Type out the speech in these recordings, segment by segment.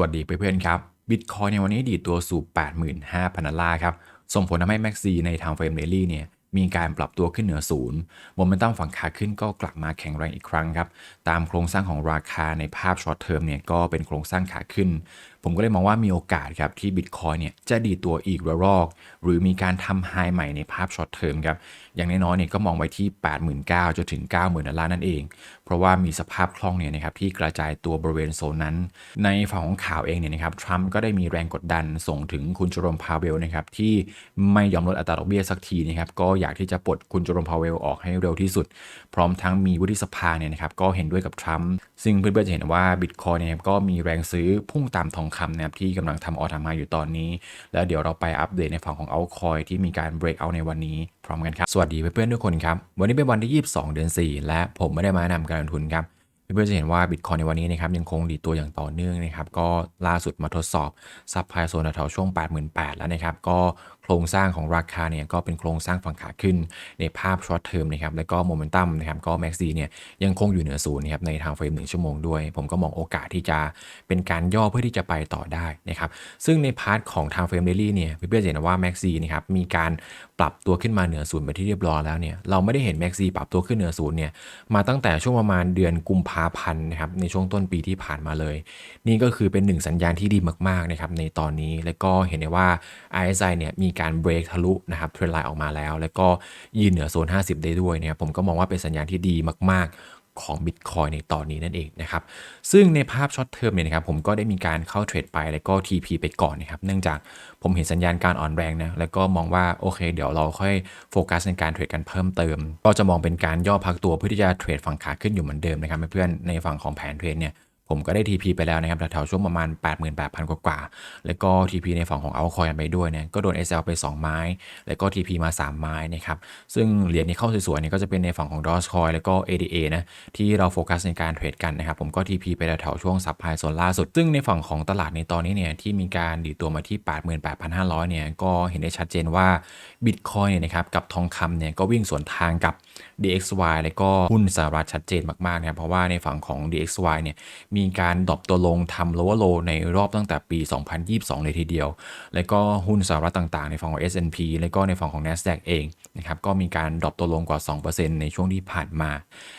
วัสดีเพื่อนๆครับบิตคอยในวันนี้ดีตัวสู่ 85,000ดอลลาร์ครับส่งผลทำให้แม็กซีในทางเฟรมเดลี่เนี่ยมีการปรับตัวขึ้นเหนือศูนย์โมเมนตัมฝั่งขาขึ้นก็กลับมาแข็งแรงอีกครั้งครับ ตามโครงสร้างของราคาในภาพช็อตเทอมเนี่ยก็เป็นโครงสร้างขาขึ้น ผมก็เลยมองว่ามีโอกาสครับที่บิตคอยเนี่ยจะดีตัวอีกระลอก หรือมีการทำไฮใหม่ในภาพช็อตเทอมครับ อย่างน้อยๆเนี่ยก็มองไว้ที่ 89,000จนถึง 90,000ดอลลาร์นั่นเอง เพราะว่ามีสภาพคล่องเนี่ยนะครับที่กระจายตัวบริเวณโซนนั้น ในฝั่งของข่าวเองเนี่ยนะครับทรัมป์ก็ได้มีแรงกดดันส่งถึงคุณจอรมพาเวลนะครับที่ไม่ยอมลดอัตราดอกเบี้ยสักทีนะครับก็อยากที่จะปลดคุณจอรมพาเวลออกให้เร็วที่สุด พร้อมทั้งมีวุฒิสภาเนี่ยนะครับก็เห็นด้วยกับทรัมป์ซึ่งเพื่อนๆจะเห็นว่าบิตคอยเนี่ยก็มีแรงซื้อพุ่งตามทองคำนะครับที่กำลังทำออทามาอยู่ตอนนี้ แล้วเดี๋ยวเราไปอัปเดตในฝั่งของเอาคอยที่มีการ break out ในวันนี้พร้อมกันครับ สวัสดีเพื่อนๆทุกคนครับ วันนี้เป็นวันที่ 22 เดือน 4 และผมไม่ได้มาแนะนำการลงทุนครับเพื่อนๆจะเห็นว่าบิตคอยในวันนี้นะครับยังคงดีตัวอย่างต่อเนื่องนะครับ ก็ล่าสุดมาทดสอบซับไพโซนแถวช่วง 88,000 แล้วนะครับ ก็ โครงสร้างของราคาเนี่ยก็เป็นโครงสร้างฝั่งขาขึ้นในภาพช็อตเทอมนะครับแล้วก็โมเมนตัมนะครับก็แม็กซีเนี่ยยังคงอยู่เหนือศูนย์นะครับในทางเฟรมหนึ่งชั่วโมงด้วย ผมก็มองโอกาสที่จะเป็นการย่อเพื่อที่จะไปต่อได้นะครับซึ่งในพาร์ทของทางเฟรมเดลี่เนี่ยเพื่อนๆจะเห็นว่าแม็กซีนะครับมีการปรับตัวขึ้นมาเหนือศูนย์ไปที่เรียบร้อยแล้วเนี่ยเราไม่ได้เห็นแม็กซีปรับตัวขึ้นเหนือศูนย์เนี่ยมาตั้งแต่ช่วงประมาณเดือนกุมภาพันธ์นะครับในช่วงต้นปีที่ผ่านมาเลย นี่ก็คือเป็นหนึ่งสัญญาณที่ดีมากๆนะครับในตอนนี้แล้วก็เห็นได้ว่า RSI เนี่ยมีการเบรกทะลุนะครับเทรนไลน์ออกมาแล้ว แล้วก็ยืนเหนือโซน 50 ได้ด้วยนะครับผมก็มองว่าเป็นสัญญาณที่ดีมาก ๆ ของ Bitcoin ในตอนนี้นั่นเองนะครับซึ่งในภาพช็อตเทอมเนี่ยนะครับผมก็ได้มีการเข้าเทรดไปแล้วก็ TP ไปก่อนนะครับเนื่องจากผมเห็นสัญญาณการอ่อนแรงนะแล้วก็มองว่าโอเค เดี๋ยวเราค่อยโฟกัสในการเทรดกันเพิ่มเติม ก็จะมองเป็นการย่อพักตัวเพื่อที่จะเทรดฝั่งขาขึ้นอยู่เหมือนเดิมนะครับเพื่อนในฝั่งของแผนเทรดเนี่ย ผมก็ได้ TP ไปแล้วนะครับแถวๆช่วงประมาณ 88,000 กว่าๆแล้วก็ TP ในฝั่งของเอาคอยไปด้วยเนี่ยก็โดน SL ไป 2 ไม้ แล้วก็ TP มา 3 ไม้นะครับซึ่งเหรียญนี้เข้าสวยๆเนี่ยก็จะเป็นในฝั่งของ d o g e Coin แล้วก็ ADA นะที่เราโฟกัสในการเทรดกันนะครับผมก็ TP ไปแถวๆช่วงซับไพโซนล่าสุด ซึ่งในฝั่งของตลาดในตอนนี้เนี่ยที่มีการดีดตัวมาที่ 88,500 เนี่ยก็เห็นได้ชัดเจนว่า Bitcoin เนี่ยนะครับกับทองคำเนี่ยก็วิ่งสวนทางกับ DXY แล้วก็หุ้นสหรัฐชัดเจนมากๆนะครับเพราะว่าในฝั่งของ DXY เนี่ยมีการดรอปตัวลงทำ lower low ในรอบตั้งแต่ปี 2022 เลยทีเดียว แล้วก็หุ้นสหรัฐต่างๆ ในฝั่งของ S&P แล้วก็ในฝั่งของ NASDAQ เอง นะครับก็มีการดรอปตัวลงกว่า 2%ในช่วงที่ผ่านมา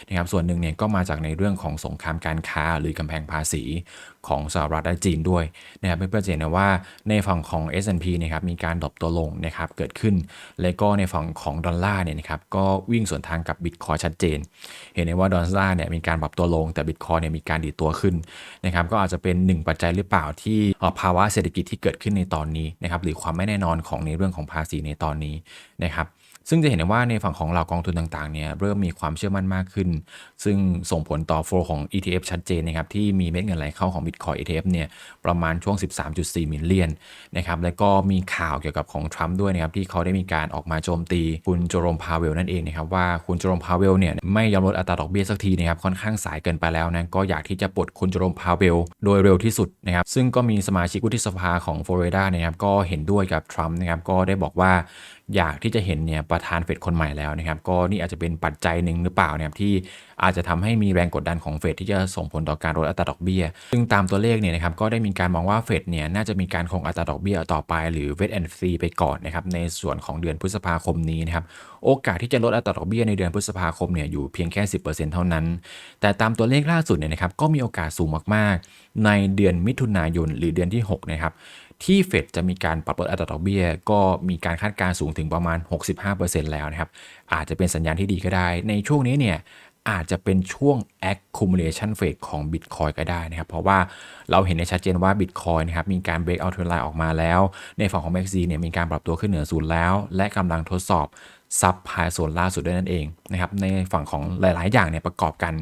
นะครับส่วนหนึ่งเนี่ยก็มาจากในเรื่องของสงครามการค้าหรือกำแพงภาษีของสหรัฐและจีนด้วยนะครับเพื่อนๆจะเห็นนะว่าในฝั่งของ S&P นะครับมีการดรอปตัวลงนะครับเกิดขึ้น และก็ในฝั่งของดอลลาร์เนี่ยนะครับก็วิ่งสวนทางกับบิตคอยชัดเจน เห็นได้ว่าดอลลาร์เนี่ยมีการปรับตัวลงแต่บิตคอยเนี่ยมีการดีดตัวขึ้นนะครับก็อาจจะเป็นหนึ่งปัจจัยหรือเปล่าที่ภาวะเศรษฐกิจที่เกิดขึ้นในตอนนี้นะครับหรือความไม่แน่นอนของในเรื่องของภาษีในตอนนี้นะครับ ซึ่งจะเห็นได้ว่าในฝั่งของเรากองทุนต่างๆเนี่ยเริ่มมีความเชื่อมั่นมากขึ้น ซึ่งส่งผลต่อโฟลของ ETF ชัดเจนนะครับที่มีเม็ดเงินไหลเข้าของ Bitcoin ETF เนี่ยประมาณช่วง 13.4 มิลเลียนนะครับแล้วก็มีข่าวเกี่ยวกับของทรัมป์ด้วยนะครับที่เขาได้มีการออกมาโจมตีคุณโจรมพาเวลนั่นเองนะครับว่าคุณโจรมพาเวลเนี่ยไม่ยอมลดอัตราดอกเบี้ยสักทีนะครับค่อนข้างสายเกินไปแล้วนะก็อยากที่จะปลดคุณโจรมพาเวลโดยเร็วที่สุดนะครับซึ่งก็มีสมาชิกวุฒิสภาของฟลอริดานะครับก็เห็นด้วยกับทรัมป์นะครับก็ได้บอกว่า อยากที่จะเห็นเนี่ยประธานเฟดคนใหม่แล้วนะครับ ก็นี่อาจจะเป็นปัจจัยหนึ่งหรือเปล่านะครับที่อาจจะทำให้มีแรงกดดันของเฟดที่จะส่งผลต่อการลดอัตราดอกเบี้ย ซึ่งตามตัวเลขเนี่ยนะครับก็ได้มีการมองว่าเฟดเนี่ยน่าจะมีการคงอัตราดอกเบี้ยต่อไปหรือเวทแอนด์ซีไปก่อนนะครับในส่วนของเดือนพฤษภาคมนี้นะครับโอกาสที่จะลดอัตราดอกเบี้ยในเดือนพฤษภาคมเนี่ยอยู่เพียงแค่ 10%เท่านั้น แต่ตามตัวเลขล่าสุดเนี่ยนะครับก็มีโอกาสสูงมากๆ ในเดือนมิถุนายนหรือเดือนที่6นะครับ ที่เฟดจะมีการปรับลดอัตราดอกเบี้ย ก็มีการคาดการณ์สูงถึงประมาณ 65%แล้วนะครับ อาจจะเป็นสัญญาณที่ดีก็ได้ ในช่วงนี้เนี่ยอาจจะเป็นช่วง accumulation phase ของ Bitcoin ก็ได้นะครับ เพราะว่าเราเห็นในชัดเจนว่า Bitcoin นะครับมีการ break out trend line ออกมาแล้ว ในฝั่งของ MACD เนี่ยมีการปรับตัวขึ้นเหนือศูนย์แล้ว และกำลังทดสอบซับไพโซนล่าสุดด้วยนั่นเองนะครับในฝั่งของหลาย ๆ อย่างเนี่ยประกอบกัน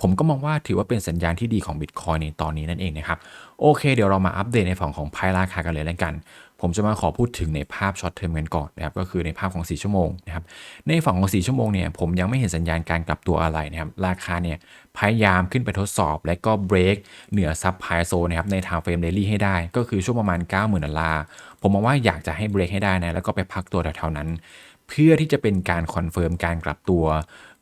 ผมก็มองว่าถือว่าเป็นสัญญาณที่ดีของ Bitcoin ในตอนนี้นั่นเองนะครับ โอเค เดี๋ยวเรามาอัปเดตในฝั่งของไพ่ราคากันเลยแล้วกัน ผมจะมาขอพูดถึงในภาพช็อตเทอมกันก่อนนะครับก็คือในภาพของ 4 ชั่วโมงนะครับในฝั่งของ 4 ชั่วโมงเนี่ยผมยังไม่เห็นสัญญาณการกลับตัวอะไรนะครับราคาเนี่ยพยายามขึ้นไปทดสอบ และก็เบรกเหนือซับไพโซนะครับในทางเฟรมเดลี่ให้ได้ ก็คือช่วงประมาณ 90,000ดอลลาร์ผมมองว่าอยากจะให้เบรกให้ได้นะแล้วก็ไปพักตัวแถวๆนั้น เพื่อที่จะเป็นการคอนเฟิร์มการกลับตัว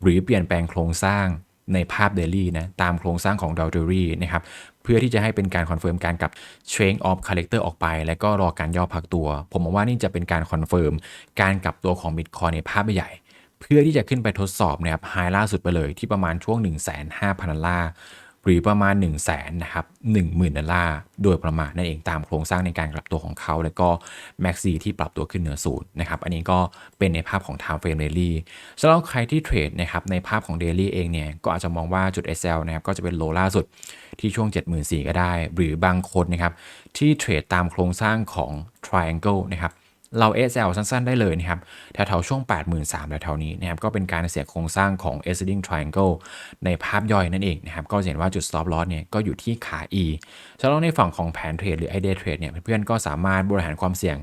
หรือเปลี่ยนแปลงโครงสร้าง ในภาพเดลี่นะตามโครงสร้างของดาวเดอรี่นะครับเพื่อที่จะให้เป็นการคอนเฟิร์มการกับเชงออฟคาเลคเตอร์ออกไป แล้วก็รอการย่อพักตัว ผมมองว่านี่จะเป็นการคอนเฟิร์มการกลับตัวของบิตคอยในภาพใหญ่ เพื่อที่จะขึ้นไปทดสอบนะครับไฮล่าสุดไปเลยที่ประมาณช่วง 1 5 0 0 0ดอลลาร์ หรือประมาณ 1 0 0 0 0แนนะครับ10,000ดอลลาร์โดยประมาณนั่นเองตามโครงสร้างในการกลับตัวของเขา แล้วก็ Max ที่ปรับตัวขึ้นเหนือศูนย์นะครับอันนี้ก็เป็นในภาพของ Time Frame Daily สำหรับใครที่เทรดนะครับในภาพของ Daily เองเนี่ยก็อาจจะมองว่าจุด SL นะครับก็จะเป็นโลล่าสุดที่ช่วง 74,000ก็ได้ หรือบางคนนะครับที่เทรดตามโครงสร้างของ Triangle นะครับ เรา SL สั้นๆ ได้เลยนะครับแถวๆช่วง 83,000แถวๆนี้นะครับก็เป็นการเสียโครงสร้างของ ascending triangle ในภาพย่อยนั่นเองนะครับก็เห็นว่าจุด stop loss เนี่ยก็อยู่ที่ขา E ฉะนั้นในฝั่งของแผนเทรดหรือ idea trade เนี่ยเพื่อนๆก็สามารถบริหารความเสี่ยง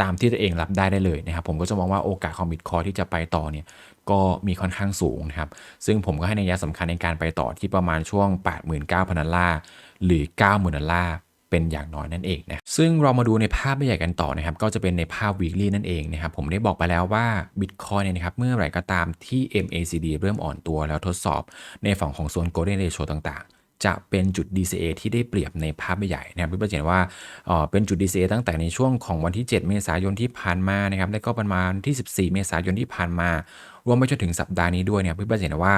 ตามที่ตัวเองรับได้ได้เลยนะครับผมก็จะมองว่าโอกาสของ Bitcoin ที่จะไปต่อเนี่ยก็มีค่อนข้างสูงนะครับ ซึ่งผมก็ให้ในยะสำคัญในการไปต่อที่ประมาณช่วง 89,000ดอลลาร์หรือ 90,000ดอลลาร์ เป็นอย่างน้อยนั่นเองนะซึ่งเรามาดูในภาพใหญ่กันต่อนะครับก็จะเป็นในภาพ weekly นั่นเองนะครับผมได้บอกไปแล้วว่า Bitcoin เนี่ยนะครับเมื่อไหร่ก็ตามที่ MACD เริ่มอ่อนตัวแล้วทดสอบในฝั่งของโซน golden ratio ต่างๆจะเป็นจุด DCA ที่ได้เปรียบในภาพใหญ่นะครับเพื่อนๆเห็นว่าเป็นจุด DCA ตั้งแต่ในช่วงของวันที่ 7 เมษายนที่ผ่านมานะครับและก็ประมาณที่ 14 เมษายนที่ผ่านมา รวมไปจนถึงสัปดาห์นี้ด้วยเนี่ยเพื่อนๆเห็นว่า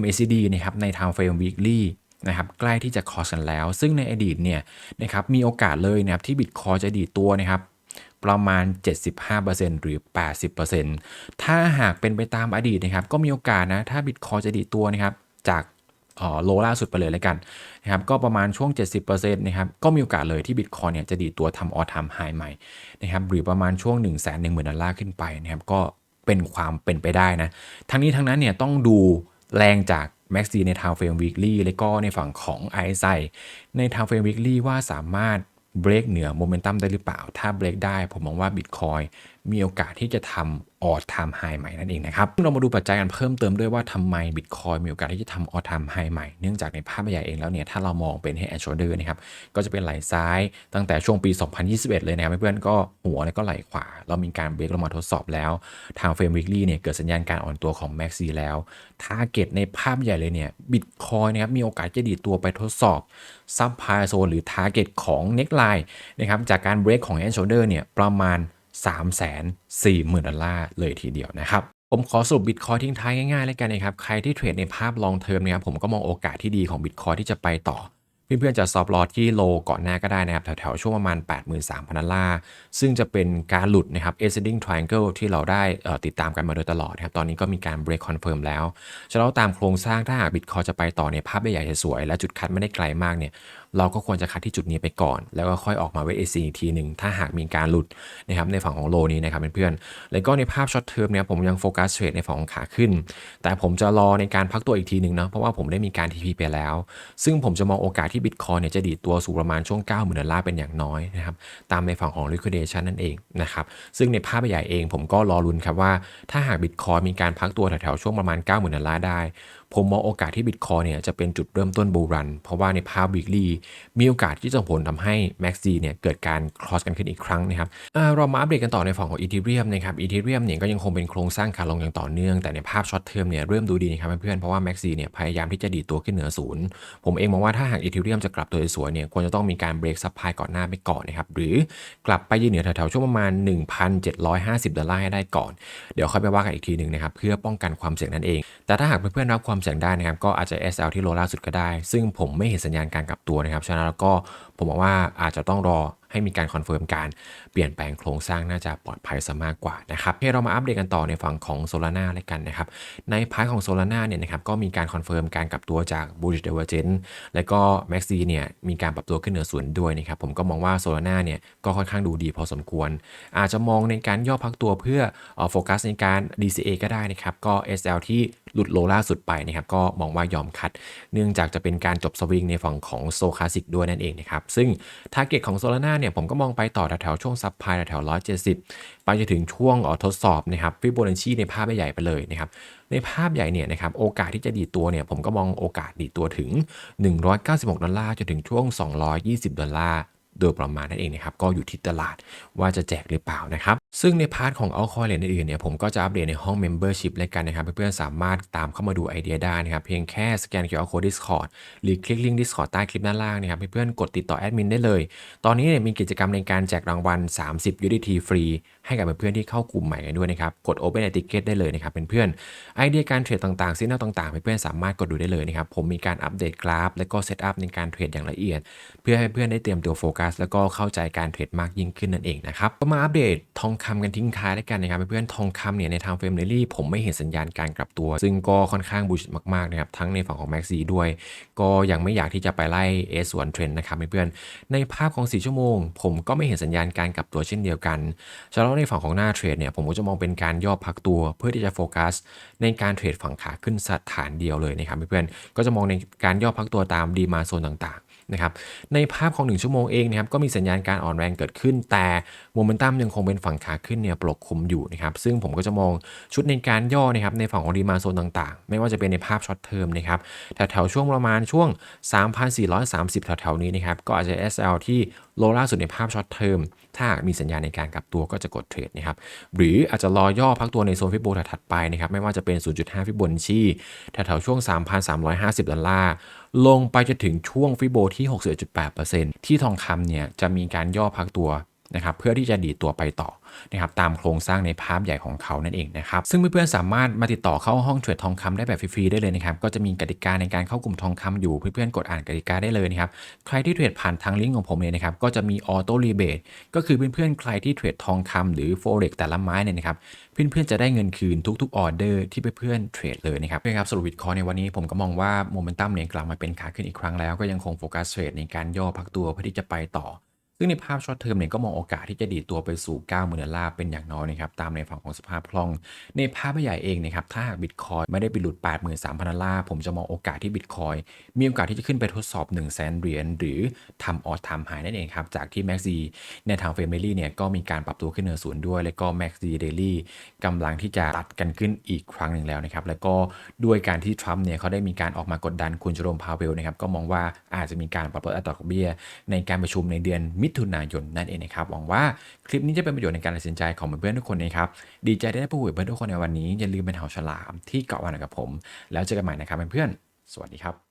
MACD นะครับใน time frame weekly นะครับใกล้ที่จะคอสกันแล้ว ซึ่งในอดีตเนี่ยนะครับมีโอกาสเลยนะครับที่บิตคอยจะดีดตัวนะครับประมาณ 75%หรือ 80%ถ้าหากเป็นไปตามอดีตนะครับก็มีโอกาสนะถ้าบิตคอยจะดีดตัวนะครับจากโลล่าสุดไปเลยแล้วกันนะครับก็ประมาณช่วง 70%นะครับก็มีโอกาสเลยที่บิตคอยเนี่ยจะดีดตัวทำออทามไฮใหม่นะครับหรือประมาณช่วง 1 1 0 0 0 0ดอลลาร์ขึ้นไปนะครับก็เป็นความเป็นไปได้นะทั้งนี้ทั้งนั้นเนี่ยต้องดูแรงจาก แม็กซีในทาวเฟรมวีคลี่และก็ในฝั่งของไอซ์ไซในทาวเฟรมวีคลี่ว่าสามารถเบรกเหนือโมเมนตัมได้หรือเปล่า ถ้าเบรกได้ผมมองว่าบิตคอย มีโอกาสที่จะทำออ t ไทม์ไฮใหม่นั่นเองนะครับเรามาดูปัจจัยกันเพิ่มเติมด้วยว่าทำไม Bitcoin มีโอกาสที่จะทำออ t ไทม์ไฮใหม่ เนื่องจากในภาพใหญ่เองแล้วเนี่ย ถ้าเรามองเป็น head and shoulder นะครับ ก็จะเป็นไหลซ้ายตั้งแต่ช่วงปี 2021 เลยนะครับเพื่อนๆก็หัวแล้วก็ไหลขวา เรามีการเบรกลงมาทดสอบแล้ว ทางเฟรมวิกลี่เนี่ยเกิดสัญญาณการอ่อนตัวของ Max แล้วทาร์เก็ตในภาพใหญ่เลยเนี่ย Bitcoin นะครับมีโอกาสจะดีดตัวไปทดสอบซับพายโซนหรือทาร์เก็ตของ neckline นะครับจากการเบรกของ head and shoulder เนี่ยประมาณ 3 4 0 0 0 0 ดอลลาร์เลยทีเดียวนะครับผมขอสรุปบิตคอยทิ้งท้ายง่ายๆเลยกันนะครับ ใครที่เทรดในภาพลองเทอมนะครับผมก็มองโอกาสที่ดีของบิตคอยที่จะไปต่อ เพื่อนๆจะซอฟลอที่โลก่อนหน้าก็ได้นะครับ แถวๆ ช่วงประมาณ 83,000 ดอลลาร์ ซึ่งจะเป็นการหลุดนะครับ ascending triangle ที่เราได้ติดตามกันมาโดยตลอดนะครับ ตอนนี้ก็มีการ break confirm แล้วฉะนั้นตามโครงสร้างถ้าหากบิตคอยจะไปต่อเนี่ยภาพใหญ่ๆสวยและจุดคัดไม่ได้ไกลมากเนี่ยเราก็ควรจะคัดที่จุดนี้ไปก่อน แล้วก็ค่อยออกมาเวทเอซีทีหนึ่งถ้าหากมีการหลุดนะครับในฝั่งของโลนี้นะครับเพื่อนๆแล้วก็ในภาพช็อตเทอมเนี่ยผมยังโฟกัสเทรดในฝั่งของขาขึ้น แต่ผมจะรอในการพักตัวอีกทีหนึ่งนะเพราะว่าผมได้มีการทีพีไปแล้ว ซึ่งผมจะมองโอกาสที่บิตคอยเนี่ยจะดีดตัวสู่ประมาณช่วง 9 0 0 0 0ดอลลาร์เป็นอย่างน้อยนะครับตามในฝั่งของ liquidation นั่นเองนะครับซึ่งในภาพใหญ่เองผมก็รอรุนครับว่าถ้าหากบิตคอยมีการพักตัวแถวๆช่วงประมาณ 9 0,000ดอลลาร์ได้ผมมองโอกาสที่บิตคอยเนี่ยจะเป็นจุดเริ่มต้นบูรัน เพราะว่าในภาพ weekly มีโอกาสที่จะผลทำให้ MACD เนี่ยเกิดการ cross กันขึ้นอีกครั้งนะครับเรามาอัปเดตกันต่อในฝั่งของ Ethereum นะครับ Ethereum เนี่ยก็ยังคงเป็นโครงสร้างขาลงอย่างต่อเนื่อง แต่ในภาพช็อตเทอมเนี่ยเริ่มดูดีนะครับเพื่อนเพราะว่า MACD เนี่ยพยายามที่จะดีตัวขึ้นเหนือศูนย์ผมเองมองว่าถ้าหาก Ethereum จะกลับตัวสวยเนี่ยควรจะต้องมีการเบรกซับไพก่อนหน้าไปก่อนนะครับหรือกลับไปยืนเหนือแถวๆช่วงประมาณ 1,750ดอลลาร์ให้ได้ก่อน เดี๋ยวค่อยไปว่ากันอีกทีหนึ่งนะครับเพื่อป้องกันความเสี่ยงนั่นเอง แต่ถ้าหากเพื่อนๆรับความเสี่ยงได้นะครับ ก็อาจจะ SL ที่โลล่าสุดก็ได้ ซึ่งผมไม่เห็นสัญญาณการกลับตัวนะครับ ฉะนั้นแล้วก็ผมบอกว่าอาจจะต้องรอให้มีการคอนเฟิร์มการเปลี่ยนแปลงโครงสร้างน่าจะปลอดภัยซะมากกว่านะครับให้เรามาอัปเดตกันต่อในฝั่งของโซลาร่าเลยกันนะครับ ในพาร์ทของโซลาร่าเนี่ยนะครับก็มีการคอนเฟิร์มการกลับตัวจาก bullish divergence และก็ maxi เนี่ยมีการปรับตัวขึ้นเหนือศูนย์ด้วยนะครับผมก็มองว่าโซลาร่าเนี่ยก็ค่อนข้างดูดีพอสมควร อาจจะมองในการย่อพักตัวเพื่อโฟกัสในการ DCA ก็ได้นะครับก็ SL ที่หลุดโลล่าสุดไปนะครับก็มองว่ายอมคัด เนื่องจากจะเป็นการจบสวิงในฝั่งของโซคาสิกด้วยนั่นเองนะครับ ซึ่งทาร์เก็ตของโซลาร่าเนี่ยผมก็มองไปต่อแถวช่วงซับพายแถว170ไปจนถึงช่วงทดสอบนะครับฟิโบนัชชีในภาพใหญ่ไปเลยนะครับในภาพใหญ่เนี่ยนะครับโอกาสที่จะดีตัวเนี่ยผมก็มองโอกาสดีตัวถึง 196 ดอลลาร์จนถึงช่วง 220 ดอลลาร์ โดยประมาณนั่นเองนะครับก็อยู่ที่ตลาดว่าจะแจกหรือเปล่านะครับซึ่งในพาร์ทของ altcoin เหรียญอื่นๆเนี่ยผมก็จะอัปเดตในห้อง membership เลยกันนะครับ เพื่อนๆสามารถตามเข้ามาดูไอเดียได้นะครับ เพียงแค่สแกน QR code Discord หรือคลิกลิงก์ Discord ใต้คลิปด้านล่างนะครับเพื่อนๆกดติดต่อแอดมินได้เลย ตอนนี้เนี่ยมีกิจกรรมในการแจกรางวัล 30 UDT ฟรี ให้กับเพื่อนๆที่เข้ากลุ่มใหม่กันด้วยนะครับกด Open Ticket ได้เลยนะครับเพื่อนๆไอเดียการเทรดต่างๆซินเนลต่างๆเพื่อนๆสามารถกดดูได้เลยนะครับผมมีการอัปเดตกราฟ และก็เซตอัพในการเทรดอย่างละเอียด เพื่อให้เพื่อนได้เตรียมตัวโฟกัสแล้วก็เข้าใจการเทรดมากยิ่งขึ้นนั่นเองนะครับก็มาอัปเดตทองคำกันทิ้งท้ายแล้วกันนะครับเพื่อนๆทองคำเนี่ยในทางเฟรมเรลี่ผมไม่เห็นสัญญาณการกลับตัว ซึ่งก็ค่อนข้างบูชมากๆนะครับทั้งในฝั่งของ Maxi ด้วย ก็ยังไม่อยากที่จะไปไล่เอสวนเทรนนะครับเพื่อนๆในภาพของ 4 ชั่วโมง ผมก็ไม่เห็นสัญญาณการกลับตัวเช่นเดียวกันฉะนั้นในฝั่งของหน้าเทรดเนี่ยผมก็จะมองเป็นการย่อพักตัวเพื่อที่จะโฟกัส ในการเทรดฝั่งขาขึ้นสถานเดียวเลยนะครับเพื่อนๆก็จะมองในการย่อพักตัวตามดีมาโซนต่าง นะครับในภาพของ 1 ชั่วโมงเองนะครับก็มีสัญญาณการอ่อนแรงเกิดขึ้น แต่โมเมนตัมยังคงเป็นฝั่งขาขึ้นเนี่ยปกคลุมอยู่นะครับซึ่งผมก็จะมองชุดในการย่อนะครับในฝั่งของดีมาโซนต่างๆ ไม่ว่าจะเป็นในภาพช็อตเทอมนะครับแถวๆช่วงประมาณช่วง 3,430 แถวๆนี้นะครับก็อาจจะ SL ที่โลล่าสุดในภาพช็อตเทอมถ้าหากมีสัญญาณในการกลับตัวก็จะกดเทรดนะครับหรืออาจจะรอย่อพักตัวในโซนฟิโบถัดๆไปนะครับไม่ว่าจะเป็น 0.5 ฟิโบนัชชีแถวๆช่วง 3,350 ดอลลาร์ลงไปจะถึงช่วงฟิโบที่ 61.8%ที่ทองคำเนี่ยจะมีการย่อพักตัว นะครับเพื่อที่จะดีดตัวไปต่อนะครับตามโครงสร้างในภาพใหญ่ของเขานั่นเองนะครับซึ่งเพื่อนๆสามารถมาติดต่อเข้าห้องเทรดทองคำได้แบบฟรีๆได้เลยนะครับก็จะมีกติกาในการเข้ากลุ่มทองคำอยู่เพื่อนๆกดอ่านกติกาได้เลยนะครับใครที่เทรดผ่านทางลิงก์ของผมเนี่ยนะครับก็จะมีออโต้รีเบทก็คือเพื่อนๆใครที่เทรดทองคำหรือโฟเร็กแต่ละไม้เนี่ยนะครับเพื่อนๆจะได้เงินคืนทุกๆออเดอร์ที่เพื่อนๆเทรดเลยนะครับเพื่อนครับสรุปวิดคอในวันนี้ผมก็มองว่าโมเมนตัมเนี่ยกลับมาเป็นขาขึ้นอีกครั้งแล้วก็ยังคงโฟกัสเทรดในการย่อพักตัวเพื่อที่จะไปต่อ ซึ่งในภาพช็อตเทอมเนี่ยก็มองโอกาสที่จะดีตัวไปสู่ 9 หมื่นดอลลาร์เป็นอย่างน้อยนะครับตามในฝั่งของสภาพคล่อง ในภาพใหญ่เองนะครับถ้าหากบิตคอยไม่ได้ไปหลุด 83,000ดอลลาร์ผมจะมองโอกาสที่บิตคอยมีโอกาสที่จะขึ้นไปทดสอบ 1 0 0 0 0แสนเหรียญหรือทำออททำหายนั่นเองครับจากที่ Max D ในทางเฟรมเดลี่เนี่ยก็มีการปรับตัวขึ้นเหนือศูนย์ด้วย แล้วก็ Max D Daily กำลังที่จะตัดกันขึ้นอีกครั้งหนึ่งแล้วนะครับแล้วก็ด้วยการที่ทรัมป์เนี่ยเขาได้มีการออกมากดดันคุณโจโรมพาวเวลนะครับก็มองว่าอาจจะมีการปรับลดอัตราดอกเบี้ยในการประชุมในเดือนมิิถุนายนนั่นเองนะครับหวังว่าคลิปนี้จะเป็นประโยชน์ในการตัดสินใจของเพื่อนๆทุกคนนะครับดีใจได้พูดคุยกับเพื่อนทุกคนในวันนี้อย่าลืมเป็นเห่าฉลามที่เกาะวันกับผม แล้วเจอกันใหม่นะครับเพื่อนๆสวัสดีครับ